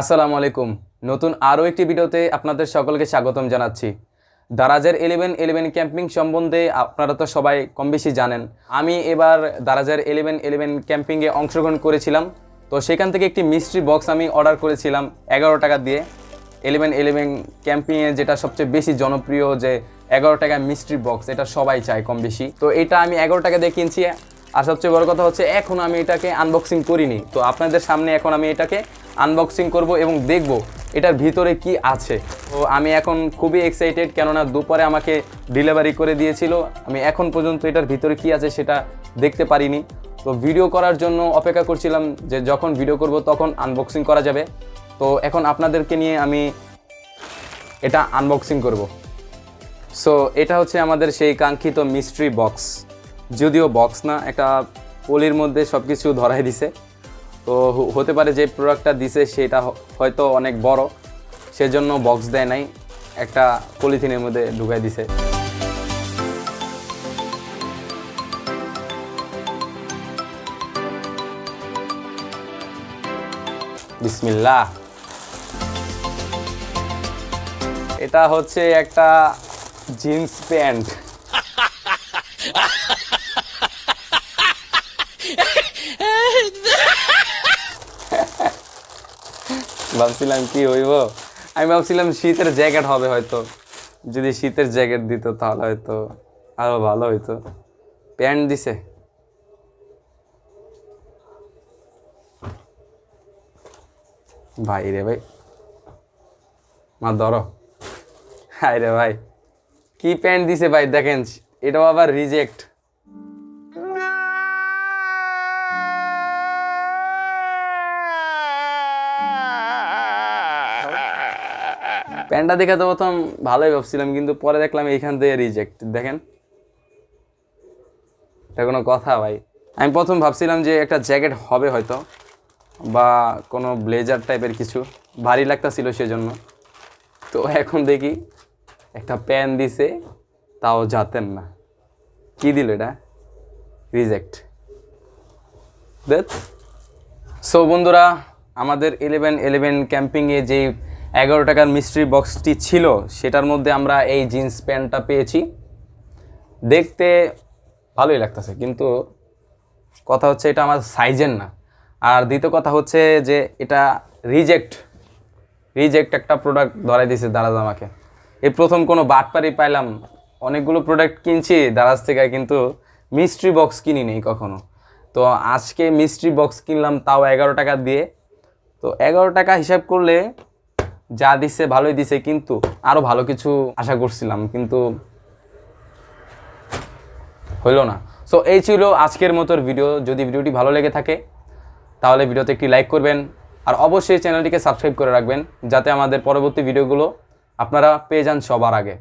আসসালামু আলাইকুম। নতুন আরও একটি ভিডিওতে আপনাদের সকলকে স্বাগতম জানাচ্ছি। দারাজের ইলেভেন ইলেভেন ক্যাম্পিং সম্বন্ধে আপনারা তো সবাই কম বেশি জানেন। আমি এবার দারাজের ইলেভেন ইলেভেন ক্যাম্পিংয়ে অংশগ্রহণ করেছিলাম। তো সেখান থেকে একটি মিস্ট্রি বক্স আমি অর্ডার করেছিলাম এগারো টাকা দিয়ে। ইলেভেন ইলেভেন ক্যাম্পিংয়ে যেটা সবচেয়ে বেশি জনপ্রিয় যে এগারো টাকা মিস্ট্রি বক্স এটা সবাই চায় কম বেশি। তো এটা আমি এগারো টাকা দিয়ে কিনছি। আর সবচেয়ে বড় কথা হচ্ছে এখন আমি এটাকে আনবক্সিং করিনি। তো আপনাদের সামনে এখন আমি এটাকে আনবক্সিং করব এবং দেখব এটার ভিতরে কি আছে। তো আমি এখন খুবই এক্সাইটেড কেননা দুপুরে আমাকে ডেলিভারি করে দিয়েছিল। আমি এখন পর্যন্ত এটার ভিতরে কি আছে সেটা দেখতে পারিনি। তো ভিডিও করার জন্য অপেক্ষা করছিলাম যে যখন ভিডিও করব তখন আনবক্সিং করা যাবে। তো এখন আপনাদেরকে নিয়ে আমি এটা আনবক্সিং করব। সো এটা হচ্ছে আমাদের সেই কাঙ্ক্ষিত মিস্ট্রি বক্স যদিও বক্স না, একটা পলির মধ্যে সব কিছু ধরাই দিছে। তো হতে পারে যে প্রোডাক্টটা দিছে সেটা হয়তো অনেক বড়, সেজন্য বক্স দেয় নাই, একটা পলিথিনের মধ্যে ঢুকাই দিছে। বিসমিল্লাহ। এটা হচ্ছে একটা জিন্স প্যান্ট। ভাবছিলাম কি হইব? আমি ভাবছিলাম শীতের জ্যাকেট হবে হয়তো। যদি শীতের জ্যাকেট দিত তাহলে হয়তো আরও ভালো হইতো। প্যান্ট দিছে। ভাই রে ভাই। মা, ধরো। হাই রে ভাই। কি প্যান্ট দিছে ভাই, দেখেন। এটাও আবার রিজেক্ট প্যান্টটা দেখে তো প্রথম ভালোই ভাবছিলাম, কিন্তু পরে দেখলাম এইখান থেকে রিজেক্ট দেখেন। এটা কোনো কথা ভাই। আমি প্রথম ভাবছিলাম যে একটা জ্যাকেট হবে হয়তো, বা কোনো ব্লেজার টাইপের কিছু। ভারী লাগতাছিল সেজন্য। তো এখন দেখি, একটা প্যান দিছে, তাও যাতেন না। কি দিল এটা? রিজেক্ট দেখ সো বন্ধুরা, আমাদের ইলেভেন ইলেভেন ক্যাম্পিংয়ে যে এগারো টাকার মিস্ট্রি বক্সটি ছিল, সেটার মধ্যে আমরা এই জিন্স প্যান্টটা পেয়েছি। দেখতে ভালোই লাগতেছে, কিন্তু কথা হচ্ছে এটা আমার সাইজের না। আর দ্বিতীয় কথা হচ্ছে যে এটা রিজেক্ট রিজেক্ট একটা প্রোডাক্ট ধরাই দিয়েছে দারাজ আমাকে। এই প্রথম কোনো বাটপারি পাইলাম, অনেকগুলো প্রোডাক্ট কিনছি দারাজ থেকে, কিন্তু মিস্ট্রি বক্স কিনি নেই কখনো। তো আজকে মিস্ট্রি বক্স কিনলাম তাও এগারো টাকা দিয়ে। তো এগারো টাকা হিসাব করলে যা দিছে ভালোই দিছে, কিন্তু আরও ভালো কিছু আশা করছিলাম, কিন্তু হইল না। সো এই ছিল আজকের মতোর ভিডিও যদি ভিডিওটি ভালো লেগে থাকে, তাহলে ভিডিওতে একটি লাইক করবেন, আর অবশ্যই চ্যানেলটিকে সাবস্ক্রাইব করে রাখবেন, যাতে আমাদের পরবর্তী ভিডিওগুলো আপনারা পেয়ে যান সবার আগে।